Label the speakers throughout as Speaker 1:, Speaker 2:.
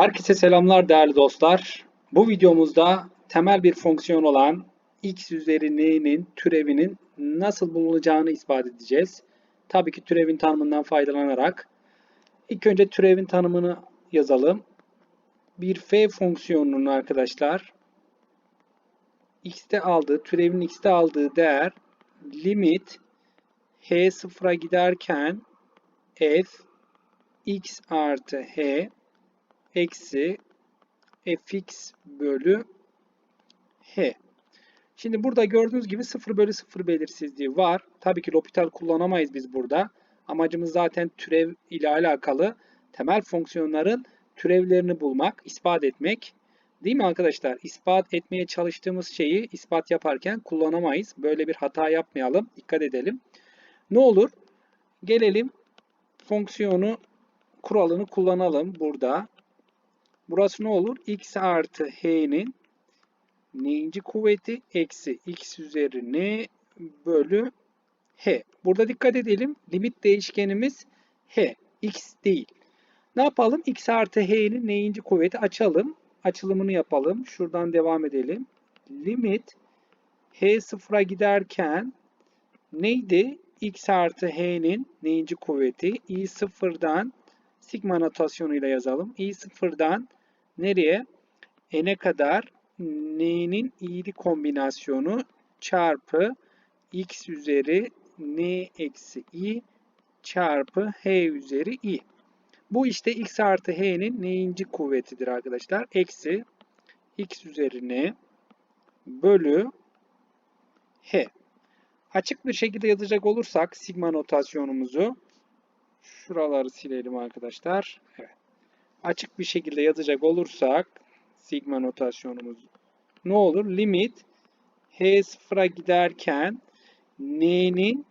Speaker 1: Herkese selamlar değerli dostlar. Bu videomuzda temel bir fonksiyon olan x üzeri n'nin türevinin nasıl bulunacağını ispat edeceğiz. Tabii ki türevin tanımından faydalanarak. İlk önce türevin tanımını yazalım. Bir f fonksiyonunun arkadaşlar x'te aldığı, türevin x'te aldığı değer limit h sıfıra giderken f x artı h eksi fx bölü h. Şimdi burada gördüğünüz gibi 0 bölü 0 belirsizliği var. Tabii ki L'Hopital kullanamayız biz burada. Amacımız zaten türev ile alakalı temel fonksiyonların türevlerini bulmak, ispat etmek. Değil mi arkadaşlar? İspat etmeye çalıştığımız şeyi ispat yaparken kullanamayız. Böyle bir hata yapmayalım. Dikkat edelim. Ne olur? Gelelim fonksiyonu kuralını kullanalım burada. Burası ne olur? x artı h'nin n'inci kuvveti eksi x üzeri n bölü h. Burada dikkat edelim. Limit değişkenimiz h. x değil. Ne yapalım? x artı h'nin n'inci kuvveti açalım. Açılımını yapalım. Şuradan devam edelim. Limit h sıfıra giderken neydi? x artı h'nin n'inci kuvveti i sıfırdan sigma notasyonuyla yazalım. i sıfırdan nereye? n'e kadar n'nin i'li kombinasyonu çarpı x üzeri n eksi i çarpı h üzeri i. Bu işte x artı h'nin n'inci kuvvetidir arkadaşlar. Eksi x üzeri n bölü h. Açık bir şekilde yazacak olursak sigma notasyonumuzu şuraları silelim arkadaşlar. Evet açık bir şekilde yazacak olursak sigma notasyonumuz ne olur? Limit h sıfıra giderken n'nin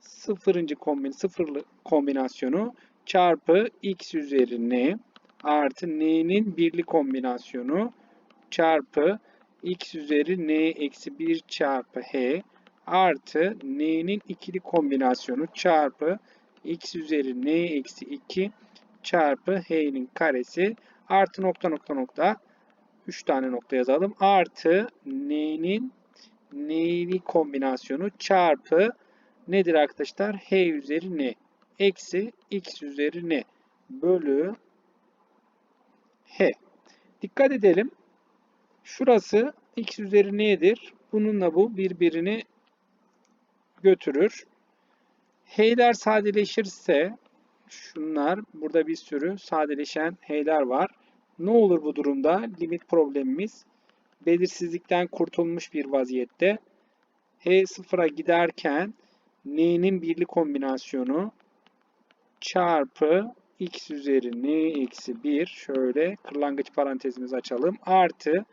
Speaker 1: sıfırıncı kombin sıfırlı kombinasyonu çarpı x üzeri n artı n'nin birli kombinasyonu çarpı x üzeri n eksi 1 çarpı h artı n'nin ikili kombinasyonu çarpı x üzeri n eksi 2 çarpı h'nin karesi artı nokta nokta nokta 3 tane nokta yazalım. Artı n'nin n'li kombinasyonu çarpı nedir arkadaşlar? h üzeri n eksi x üzeri n bölü h. Dikkat edelim. Şurası x üzeri n'dir. Bununla bu birbirini götürür. H'ler sadeleşirse şunlar burada bir sürü sadeleşen h'ler var. Ne olur bu durumda? Limit problemimiz belirsizlikten kurtulmuş bir vaziyette. h sıfıra giderken n'nin birli kombinasyonu çarpı x üzeri n eksi 1 şöyle kırlangıç parantezimizi açalım. Artı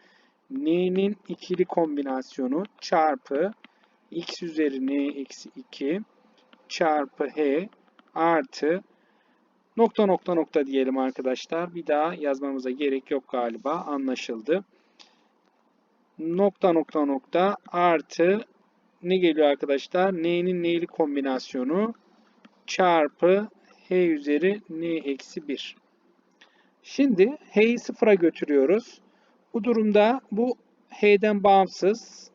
Speaker 1: n'nin ikili kombinasyonu çarpı x üzeri n eksi 2 çarpı h artı Nokta nokta nokta diyelim arkadaşlar. Bir daha yazmamıza gerek yok galiba. Anlaşıldı. Nokta nokta nokta artı ne geliyor arkadaşlar? N'nin n'li kombinasyonu çarpı h üzeri n eksi 1. Şimdi h'yi sıfıra götürüyoruz. Bu durumda bu h'den bağımsız.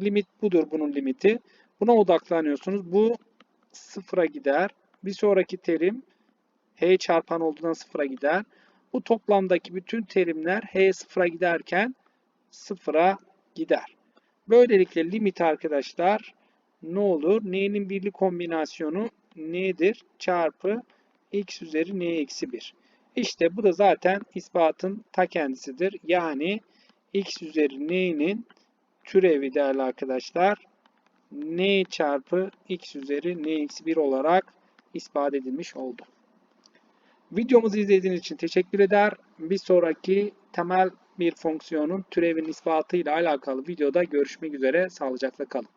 Speaker 1: Limit budur bunun limiti. Buna odaklanıyorsunuz. Bu sıfıra gider. Bir sonraki terim h çarpan olduğundan sıfıra gider. Bu toplamdaki bütün terimler h sıfıra giderken sıfıra gider. Böylelikle limit arkadaşlar ne olur? N'nin birli kombinasyonu n'dir çarpı x üzeri n eksi 1. İşte bu da zaten ispatın ta kendisidir. Yani x üzeri n'nin türevi değerli arkadaşlar n çarpı x üzeri n eksi 1 olarak ispat edilmiş oldu. Videomuzu izlediğiniz için teşekkür eder. Bir sonraki temel bir fonksiyonun türevin ispatı ile alakalı videoda görüşmek üzere. Sağlıcakla kalın.